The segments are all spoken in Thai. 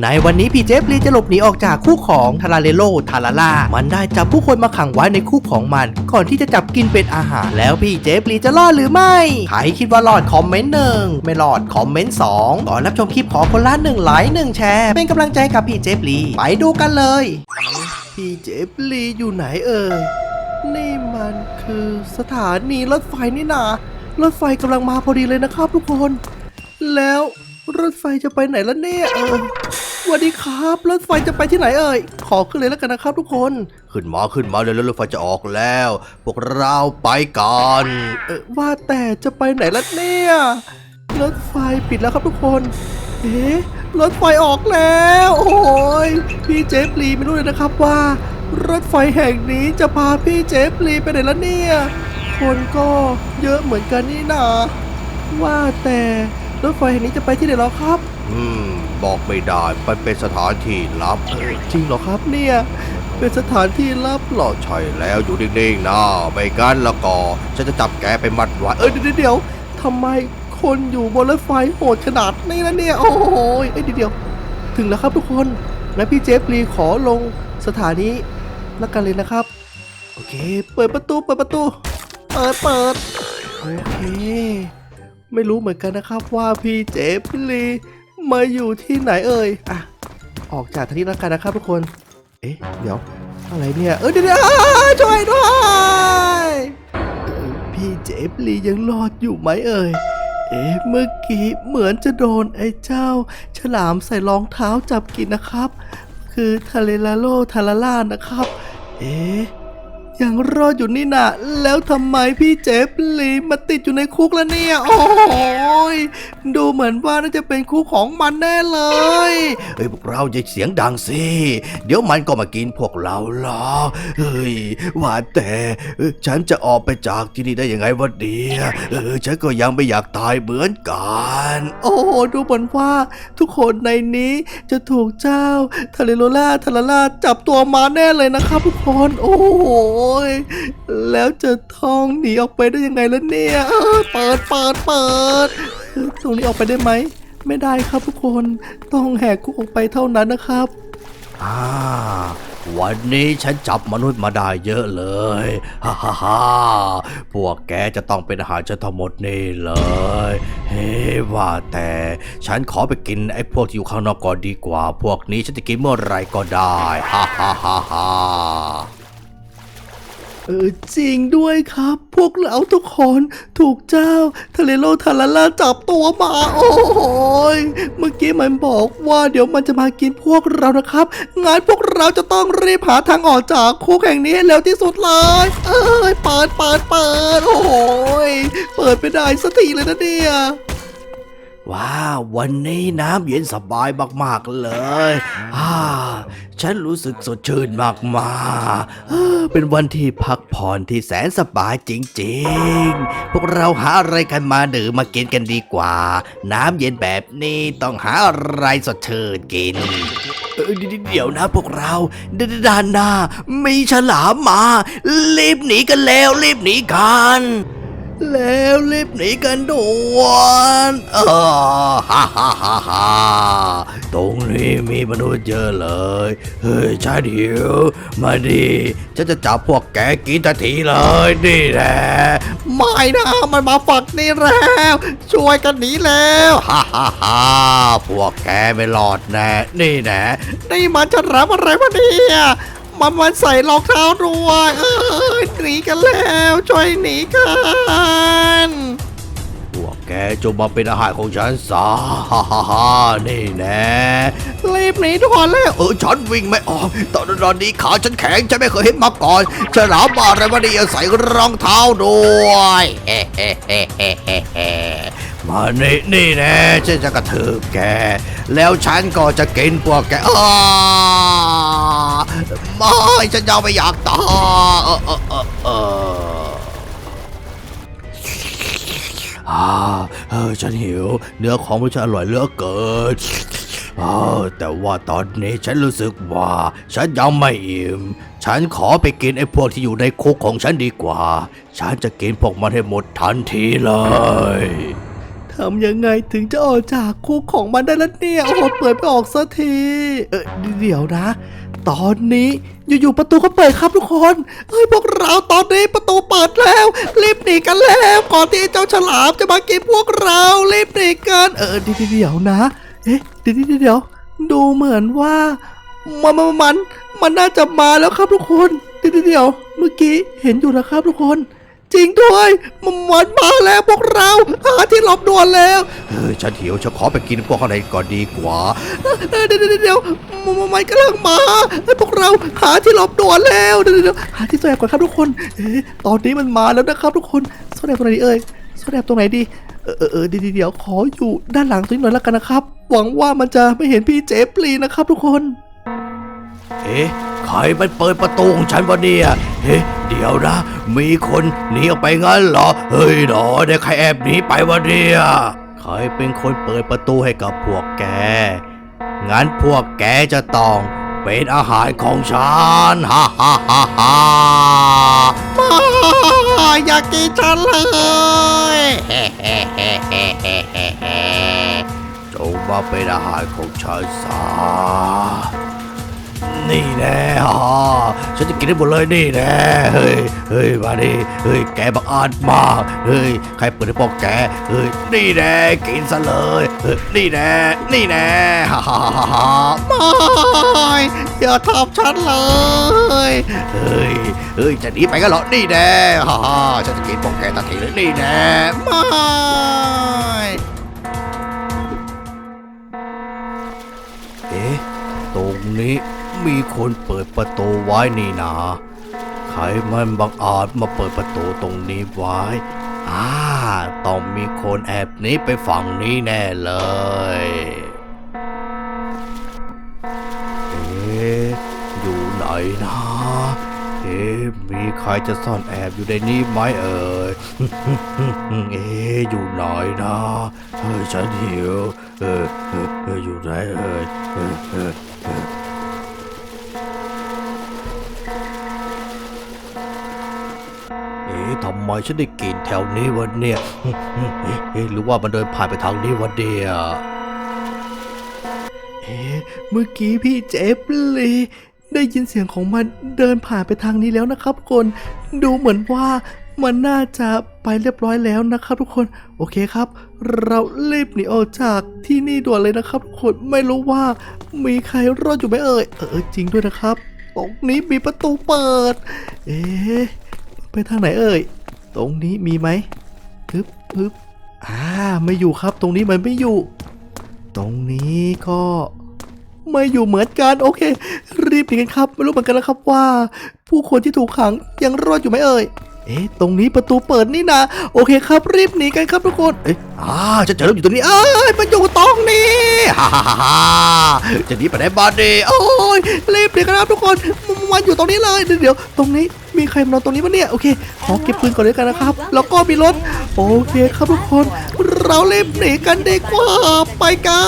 ในวันนี้พี่เจฟลีจะหลบหนีออกจากคุกของทาราเลโลทาราล่า มันได้จับผู้คนมาขังไว้ในคุกของมัน ก่อนที่จะจับกินเป็นอาหาร แล้วพี่เจฟลีจะรอดหรือไม่ ใครคิดว่ารอดคอมเมนต์หนึ่งไม่รอดคอมเมนต์สองก่อนรับชมคลิปขอคนละหนึ่งไลค์หนึ่งแชร์ เป็นกำลังใจกับพี่เจฟลีไปดูกันเลย พี่เจฟลีอยู่ไหนเอ่ย นี่มันคือสถานีรถไฟนี่นารถไฟกำลังมาพอดีเลยนะครับทุกคน แล้ว รถไฟจะไปไหนล่ะเนี่ยเออสวัสดีครับ รถไฟจะไปที่ไหนเอ่ย ขอขึ้นเลยแล้วกันนะครับทุกคน ขึ้นมาขึ้นมาเลยรถไฟจะออกแล้ว พวกเราไปกันเออว่าแต่จะไปไหนล่ะเนี่ย รถไฟปิดแล้วครับทุกคน เอ๊ะ รถไฟออกแล้ว โอ้ย พี่เจฟลีไม่รู้เลยนะครับว่า รถไฟแห่งนี้จะพาพี่เจฟลีไปไหนละเนี่ย คนก็เยอะเหมือนกันนี่นาว่าแต่ รถไฟแห่งนี้จะไปที่ไหนหรอครับ อืม บอกไม่ได้มันเป็นสถานที่ลับ จริงเหรอครับเนี่ย เป็นสถานที่ลับเหรอใช่แล้วอยู่นิ่งๆนะไม่งั้นแล้วก็ฉันจะจับแกไปมัดไว้เอ้ยเดี๋ยวเดี๋ยวทำไมคนอยู่บนรถไฟโหดขนาดนี้นะเนี่ย โอ้โหเอ้ยเดี๋ยวเดี๋ยวถึงแล้วครับทุกคนงั้นพี่เจฟรีขอลงสถานีแล้วกันเลยนะครับ โอเค เปิดประตู เปิดประตู เปิดเปิด โอเค ไม่รู้เหมือนกันนะครับว่าพี่เจฟลีมาอยู่ที่ไหนเอ่ยอะออกจากทางนี้แล้วกันนะครับทุกคน เอ๊ะเดี๋ยวอะไรเนี่ยเออเดี๋ยวช่วยด้วยเออพี่เจฟลียังรอดอยู่ไหมเอ่ยเอ๊ะเมื่อกี้เหมือนจะโดนไอ้เจ้า ฉลามใส่รองเท้าจับกินนะครับ คือทาเลลาโลทาลาล่านะครับ เอ๊ะ ยังรอดอยู่นี่นะแล้วทำไมพี่เจฟลีมาติดอยู่ในคุกแล้วเนี่ย โอ้ยดูเหมือนว่าน่าจะเป็นคุกของมันแน่เลยเฮ้ยพวกเราอย่าเสียงดังสิเดี๋ยวมันก็มากินพวกเราหรอกเฮ้ยว่าแต่เอ้ยฉันจะออกไปจากที่นี่ได้ยังไงวะเดียเออฉันก็ยังไม่อยากตายเหมือนกัน โอ้ดูเหมือนว่าทุกคนในนี้จะถูกเจ้าทาเลโลล่าทาลาล่าจับตัวมาแน่เลยนะครับทุกคนโอ้โหยแล้วจะท่องหนีออกไปได้ยังไงล่ะเนี่ยเปิดเปิดเปิดตรงนี้ออกไปได้ไหม ไม่ได้ครับทุกคนต้องแหกคุกออกไปเท่านั้นนะครับอ่าวันนี้ฉันจับมนุษย์มาได้เยอะเลย ฮ่าฮ่าฮ่าพวกแกจะต้องเป็นอาหารฉันทั้งหมดนี่เลย เฮ้ว่าแต่ฉันขอไปกินไอ้พวกที่อยู่ข้างนอกก่อนดีกว่า พวกนี้ฉันจะกินเมื่อไหรก็ได้ ฮ่าฮ่าฮ่า เออจริงด้วยครับ พวกเราทุกคนถูกเจ้าทะเลโลทาลาลาจับตัวมา โอ้ยเมื่อกี้มันบอกว่าเดี๋ยวมันจะมากินพวกเรานะครับงั้นพวกเราจะต้องรีบหาทางออกจากคุกแห่งนี้ให้เร็วที่สุดเลย เอ้ยเปิดเปิดเปิดโอ้ยเปิดไม่ได้สักทีเลยนะเนี่ย ว้าว วันนี้น้ำเย็นสบายมากๆเลยอ่าฉันรู้สึกสดชื่นมากๆเออเป็นวันที่พักผ่อนที่แสนสบายจริงๆ พวกเราหาอะไรกันมาดื่มมากินกันดีกว่า น้ำเย็นแบบนี้ต้องหาอะไรสดชื่นกินเออเดี๋ยวนะพวกเราดด้านหน้ามีฉลามมา รีบหนีกันแล้วรีบหนีกัน แล้วรีบหนีกันด่วนเออฮ่าฮ่าฮ่าฮ่าตรงนี้มีมนุษย์เยอะเลย เฮ้ยชายเดียวมาดิฉันจะจับพวกแกกินทันทีเลยนี่แหละไม่นะมันมาฝักนี่แล้วช่วยกันหนีแล้วฮ่าฮ่าฮ่าพวกแกไม่รอดแน่นี่แน่นี่มันจะรับอะไรวะเนี่ย มันมันใส่รองเท้าด้วยเอ้ยหนีกันแล้วช่วยหนีกันพวกแกจงมาเป็นอาหารของฉันซะฮ่าฮ่าฮ่านี่แน่รีบหนีทุกคนเลยเออฉันวิ่งไม่ออกตอนตอนนี้ขาฉันแข็งฉันไม่เคยเห็นมาก่อนฉลามบาอะไรวะเนี่ยใส่รองเท้าด้วยเฮ้เฮ้เฮ้เฮ้ มานี่นี่แน่ฉันจะกระทืบแก แล้วฉันก็จะกินพวกแกอ้าไม่ฉันยังไม่อยากตายเออเออเออเอออ่าเออฉันหิว เนื้อของพวกฉันอร่อยเหลือเกินเออแต่ว่าตอนนี้ฉันรู้สึกว่า ฉันยังไม่อิ่ม ฉันขอไปกินไอ้พวกที่อยู่ในคุกของฉันดีกว่า ฉันจะกินพวกมันให้หมดทันทีเลย ทำยังไงถึงจะออกจากคุกของมันได้ล้วเนี่ย โอ้โห เปิดไม่ออกสักที เออเดี๋ยวนะ ตอนนี้อยู่ๆประตูก็เปิดครับทุกคนเฮ้ยพวกเราตอนนี้ประตูเปิดแล้ว รีบหนีกันแล้วก่อนที่เจ้าฉลามจะมากินพวกเรา รีบหนีกัน เออเดี๋ยวเดี๋ยวนะ เอ๊ะเดี๋ยวเดี๋ยวดูเหมือนว่ามันมันมันมันน่าจะมาแล้วครับทุกคนเดี๋ยวเดี๋ยวเมื่อกี้เห็นอยู่นะครับทุกคน จริงด้วยมันมันมาแล้วพวกเราหาที่หลบด่วนแล้วเฮ้ยฉันหิวฉันขอไปกินพวกข้างในก่อนดีกว่าเออเดี๋ยวเดี๋ยวเดี๋ยวมันมันมันกำลังมาเฮ้ยพวกเราหาที่หลบด่วนแล้วเดี๋ยวเดี๋ยวเดี๋ยวหาที่แอบก่อนครับทุกคนเอ๊ะตอนนี้มันมาแล้วนะครับทุกคนซ่อนแอบตรงไหนดีเอ่ยซ่อนแอบตรงไหนดีเออเออเออเดี๋ยวเดี๋ยวเดี๋ยวขออยู่ด้านหลังตรงนี้หน่อยแล้วกันนะครับ หวังว่ามันจะไม่เห็นพี่เจฟลีนะครับทุกคน เอ๊ะ ใครมันเปิดประตูของฉันวะเนี่ยเอ๊ะเดี๋ยวนะ มีคนหนีออกไปงั้นเหรอ เฮ้ยหนอเด็กใครแอบหนีไปวะเนี่ยใครเป็นคนเปิดประตูให้กับพวกแก งั้นพวกแกจะต้องเป็นอาหารของฉัน ฮ่าฮ่าฮ่าฮ่ามาอยากกินฉันเลยเฮ้เฮ้เฮ้เฮ้เฮ้เฮ้เฮ้จงมาเป็นอาหารของฉันซะ นี่แน่ฮ่ฉันจะกินได้หมดเลยนี่แน่เฮ้ยเฮ้ยมาดิเฮ้ยแกบังอาจมากเฮ้ยใครเปิดให้พวกแกเฮ้ยนี่แน่กินซะเลยเฮ้ยนี่แน่นี่แน่ฮ่าฮ่าฮ่าฮ่าไม่อย่าทำฉันเลยเฮ้ยเฮ้ยจะหนีไปกันเหรอนี่แน่ฮ่าฮ่าฉันจะกินพวกแกทันทีเลยนี่แน่ไม่เอ๊ะตรงนี้ มีคนเปิดประตูไว้นี่นาใครมันบังอาจมาเปิดประตูตรงนี้ไว้ อ่า ต้องมีคนแอบนี้ไปฝั่งนี้แน่เลย เอ๊ะอยู่ไหนนะเอ๊ะมีใครจะซ่อนแอบอยู่ในนี้ไหมเอ่ย เอ๊ะอยู่ไหนนะเฮ้ยฉันหิว เออเอออยู่ไหนเอ่ยเออเออ มฉันได้กลิ่นแถวนี้วันเนี่ยหรือว่ามันเดินผ่านไปทางนี้วันเดียเอ๊ะเมื่อกี้พี่เจฟลีได้ยินเสียงของมันเดินผ่านไปทางนี้แล้วนะครับทุกคน ดูเหมือนว่ามันน่าจะไปเรียบร้อยแล้วนะครับทุกคน โอเคครับ เรารีบหนีออกจากที่นี่ด่วนเลยนะครับทุกคนไม่รู้ว่ามีใครรอดอยู่ไหมเอ่ยเออจริงด้วยนะครับตรงนี้มีประตูเปิด เอ๊ะไปทางไหนเอ่ย ตรงนี้มีไหมฮึบฮึบอ่าไม่อยู่ครับ ตรงนี้มันไม่อยู่ ตรงนี้ก็ไม่อยู่เหมือนกันโอเค รีบหนีกันครับ ไม่รู้เหมือนกันแล้วครับว่า ผู้คนที่ถูกขังยังรอดอยู่ไหมเอ่ยเอ๊ะตรงนี้ประตูเปิดนี่นะโอเคครับ รีบหนีกันครับทุกคนเอ๊ะ อ่าจะเจอแล้วอยู่ตรงนี้เอ้ยมันอยู่ตรงนี้ฮ่าฮ่าฮ่าจะหนีไปไหนบ้านดีโอ้ยรีบหนีกันครับทุกคนมันมันอยู่ตรงนี้เลยเดี๋ยวตรงนี้มีใครมานอนตรงนี้ปะเนี่ยโอเคขอเก็บปืนก่อนเลยกันนะครับ แล้วก็มีรถโอเคครับทุกคน เรารีบหนีกันดีกว่าไปกั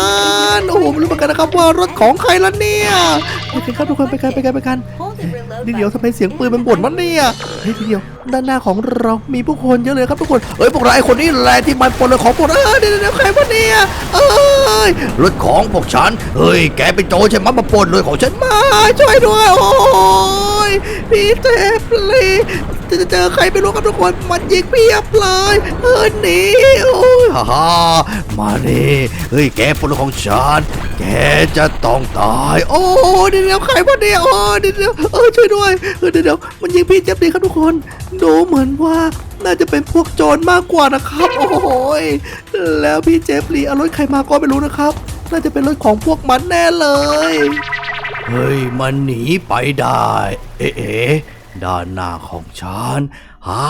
นโอ้โหไม่รู้เหมือนกันนะครับว่ารถของใครละเนี่ยโอเคครับทุกคนไปกันไปกันไปกันเดี๋ยวเดี๋ยวทำไมเสียงปืนมันบ่นวะเนี่ยเฮ้ยเดี๋ยวด้านหน้าของเรามีผู้คนเยอะเลยครับทุกคนเอ้ยพวกเราไอ้คนนี้แหละที่มันปนเลยของพวกเออเดี๋ยวใครวะเนี่ยเอ้ยรถของพวกฉันเฮ้ยแกเป็นโจใช่ไหมมาปนเลยของฉันมาช่วยด้วยโอ้ยพี่เทพเลยจะเจอใครไม่รู้ครับทุกคนมันยิงเพียบเลยเออหนีโอ้ยฮ่ามาดิเฮ้ยแกปนรถของฉันแกจะต้องตายโอ้เดี๋ยวเดี๋ยวใครวะเนี่ยโอ้เดี๋ยวเดี๋ยวเออช่วยด้วยเออเดี๋ยวเดี๋ยวมันยิงพี่เจ็บดีครับทุกคนดูเหมือนว่า น่าจะเป็นพวกโจรมากกว่านะครับ โอ้โหยแล้วพี่เจฟลีเอารถใครมาก็ไม่รู้นะครับ น่าจะเป็นรถของพวกมันแน่เลย เฮ้ย มันหนีไปได้ เอ๊ะเอ๊ะด้านหน้าของฉันฮ่า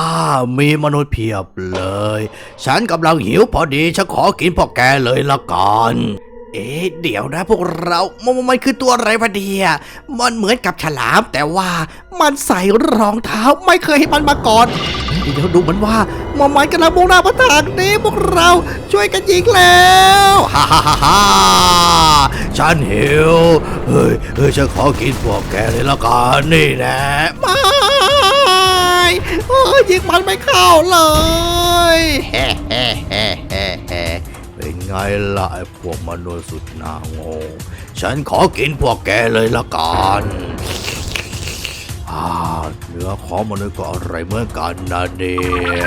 มีมนุษย์เพียบเลย ฉันกำลังหิวพอดี ฉันขอกินพวกแกเลยละกัน เอ๊ะเดี๋ยวนะพวกเรามันมันคือตัวอะไรพอดีอะมันเหมือนกับฉลาม แต่ว่ามันใส่รองเท้าไม่เคยให้มันมาก่อนเดี๋ยวดูเหมือนว่ามันมันกำลังมุ่งหน้ามาทางนี้พวกเราช่วยกันยิงแล้วฮ่าฮ่าฮ่าฮ่าฉันหิวเฮ้ยเฮ้ยฉันขอกินพวกแกเลยละกันนี่แนะไม่โอ้ยิงมันไม่เข้าเลยเฮ้เฮ้เฮ้เฮ้ งล่ะไอ้พวกมนุษย์สุดนาโง่ฉันขอกินพวกแกเลยละกันอาเนื้อของมนุษย์ก็อร่อยเหมือนกันนะเนี่ย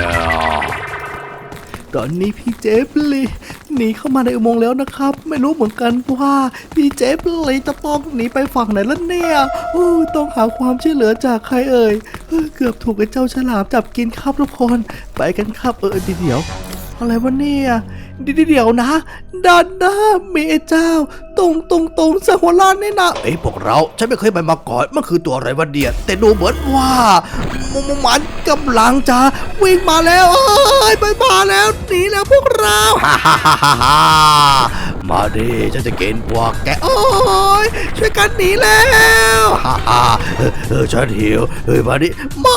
ตอนนี้พี่เจฟลีหนีเข้ามาในอุโมงค์แล้วนะครับ ไม่รู้เหมือนกันว่าพี่เจฟลีจะต้องหนีไปฝั่งไหนแล้วเนี่ยโอ้ต้องหาความช่วยเหลือจากใครเอ่ยเกือบถูกไอ้เจ้าฉลามจับกินครับทุกคน ไปกันครับเออเดี๋ยวอะไรวะเนี่ย เดี๋ยวนะด้านหน้ามีไอ้เจ้า ตรงตรงตรงสหัวล้านนี่นะเอ้ยพวกเราฉันไม่เคยไปมาก่อนมันคือตัวอะไรวะเดียแต่ดูเหมือนว่ามันมันกำลังจะวิ่งมาแล้วเอ้ยไปมาแล้วหนีแล้วพวกเราฮ่าฮ่าฮ่าฮ่า มาดิฉันจะกินพวกแก โอ้ยช่วยกันหนีแล้วฮ่าฮ่าเออฉันหิวเฮ้ยมาดิไม่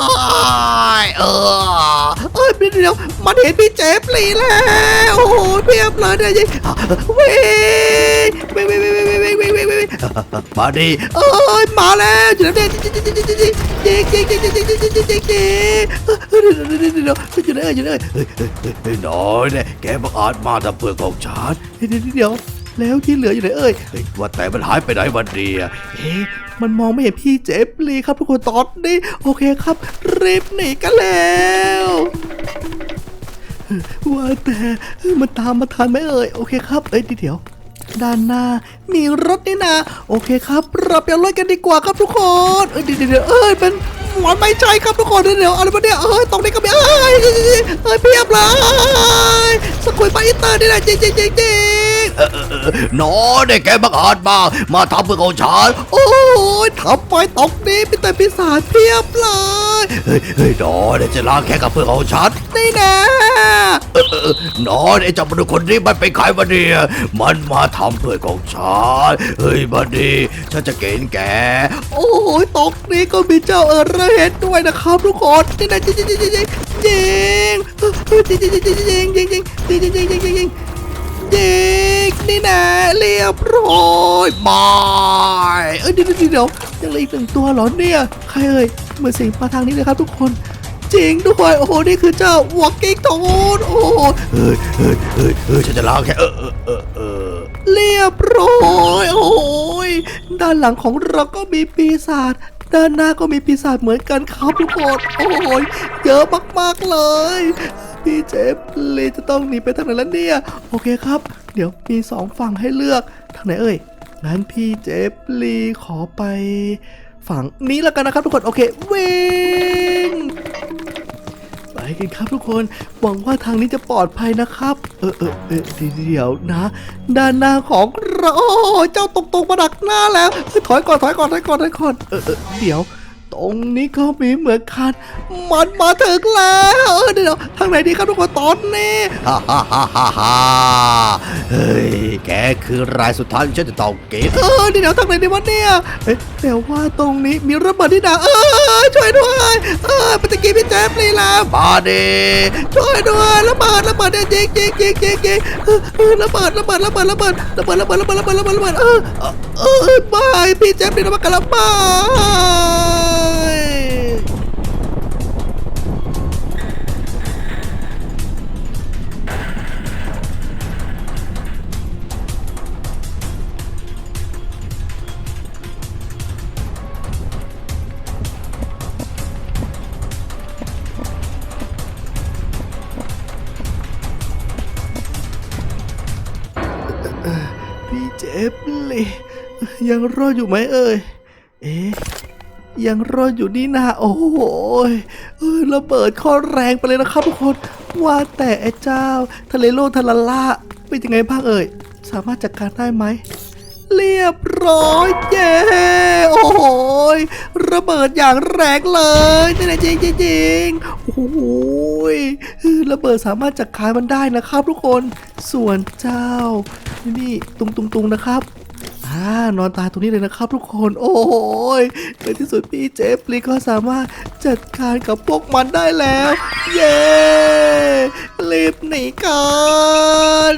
เออเอ้ยพี่เดียวมันเห็นพี่เจฟลีแล้วโอ้โหเพียบเลยเนี่ยยิงวิ่งวิ่งวิ่งวิ่งวิ่งวิ่งวิ่งวิ่งวิ่งมาดิเอ้ยมาแล้วอยู่แล้วเนี่ยยิงยิงยิงยิงยิงยิงยิงยิงยิงยิงยิงยิงยิงยิงเดี๋ยวเดี๋ยวเดี๋ยวเดี๋ยวอยู่ไหนอยู่ไหนเฮ้ยเฮ้ยเฮ้ยน้อยเนี่ยแกบังอาจมาทำเพื่อของฉันเดี๋ยวเดี๋ยว แล้วที่เหลืออยู่ไหนเอ้ยเฮ้ยว่าแต่มันหายไปไหนวันเดียเอ๊ะมันมองไม่เห็นพี่เจฟลีครับทุกคนตอนนี้โอเคครับ รีบหนีกันแล้วว่าแต่มันตามมาทันไหมเอ่ยโอเคครับเอ้ยเดี๋ยวด้านหน้ามีรถนี่นะโอเคครับเราไปเอารถกันดีกว่าครับทุกคนเอ้ยเดี๋ยวเดี๋ยวเอ้ยเป็นหมอนไม่ใช่ครับทุกคนเดี๋ยวเดี๋ยวอะไรวะเนี่ยเอ้ยตรงนี้ก็มีเอ้ยเอ้ยเพียบเลยสกุลไปอินเตอร์นี่แหละจริงจริงจริงจ ออน้อเนี่แกบังอาจมามาทำเพื่อของฉันโอ้ยทำไปตรงนี้มีแต่ปีศาจเพียบเลยเฮ้ยเฮ้ยน้อเนี่ยจะล้างแค่กับเพื่อของฉันนี่นะเออเออเออน้อเนี่จ้ามนุษย์คนนี้มันเป็นใครมาเนี่ยมันมาทำเพื่อของฉันเฮ้ยบัดดีฉันจะเกณฑ์แกโอ้ยตรงนี้ก็มีเจ้าเออร์เฮดด้วยนะครับทุกคนนี่นะจริงจริงจริงจริงจริงจริงจริงจริงจริงจริงจริงจริง จริงนี่แนะเรียบร้อยไม่เอ้ยเดี๋ยวเดี๋ยวเดี๋ยวยังเหลืออีกหนึ่งตัวเหรอเนี่ยใครเอ่ยเหมือนเสียงมาทางนี้เลยครับทุกคนจริงด้วยโอ้โหนี่คือเจ้าวอกกิ้งโทนโอ้โหเฮ้ยเฮ้ยเฮ้ยเฮ้ยฉันจะล้างแค่เออเออเออเออเรียบร้อยโอ้โหด้านหลังของเราก็มีปีศาจด้านหน้าก็มีปีศาจเหมือนกันครับทุกคนโอ้โหเยอะมากๆเลย พี่เจฟเลยจะต้องหนีไปทางไหนแล้วเนี่ย โอเคครับ เดี๋ยวมีสองฝั่งให้เลือกทางไหนเอ่ยงั้นพี่เจฟลีขอไปฝั่งนี้แล้วกันนะครับทุกคนโอเควิ่งไปกันครับทุกคนหวังว่าทางนี้จะปลอดภัยนะครับ เออเออเออเดี๋ยวนะ ด้านหน้าของเราเจ้าตรงตรงๆมาดักหน้าแล้วเฮ้ยถอยก่อนถอยก่อนถอยก่อนถอยก่อนเออเออเดี๋ยว ตรงนี้ก็มีเหมือนกันมันมาถึงแล้วเดี๋ยวทางไหนดีครับทุกคนตอนนี้ฮ่าฮ่าฮ่าฮ่าฮ่าเฮ้ยแกคือรายสุดท้ายที่ฉันจะต้องเก็บเออเดี๋ยวทางไหนดีวะเนี่ยเอ๊ะแต่ว่าตรงนี้มีระเบิดที่ดาเออช่วยด้วยเออปตะกี้พี่แจ๊บลีลามาดิช่วยด้วยระเบิดระเบิดเนี่ยยิงยิงยิงยิงยิงเออเออระเบิดระเบิดระเบิดระเบิดระเบิดระเบิดระเบิดระเบิดระเบิดระเบิดเออเออเออไม่พี่แจ๊บลีระเบิดกันละไม่ ยังรอดอยู่ไหมเอ่ย เอ๊ะยังรอดอยู่นี่นาโอ้โหยเออระเบิดข้อแรงไปเลยนะครับทุกคน ว่าแต่ไอ้เจ้า ทะเลโลทาลาล่าเป็นยังไงบ้างเอ่ย สามารถจัดการได้ไหม เรียบร้อยเย้โอ้โหยระเบิดอย่างแรงเลยนี่นะจริงจริงจริงโอ้โหยระเบิดสามารถจัดการมันได้นะครับทุกคน ส่วนเจ้า นี่ตุงตุงตุงนะครับ อ่านอนตายตรงนี้เลยนะครับทุกคน โอ้ยในที่สุดพี่เจฟลีก็สามารถจัดการกับพวกมันได้แล้ว เย้รีบหนีกัน